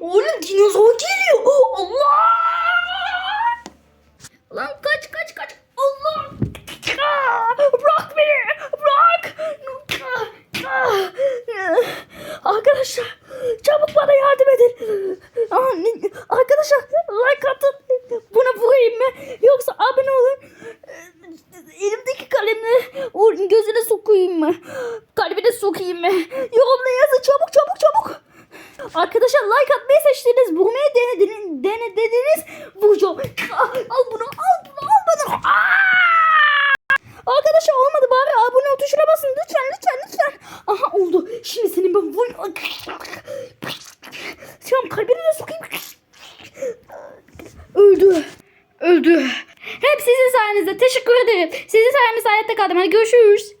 Oğlum dinozor geliyor. Oh, Allah! Lan kaç kaç kaç. Allah! Bırak beni. Bırak. Arkadaşlar çabuk bana yardım edin. Arkadaşlar like atın. Buna vurayım mı? Yoksa abone olun. Elimdeki kalemle gözüne sokayım mı? Kalbine sokayım mı? Yorumla yazın çabuk çabuk çabuk. Arkadaşlar like atmayı seçtiniz. Vurmayı denediniz. Denediniz. Vuracağım. Al bunu. Al bunu. Al bunu. Arkadaşlar olmadı bari abone ol tuşuna basın. Lütfen lütfen lütfen. Aha oldu. Şimdi senin ben vur. Tamam kalbine de sokayım. Öldü. Öldü. Hep sizin sayenizde. Teşekkür ederim. Sizin sayenizde hayatta kaldım. Hadi görüşürüz.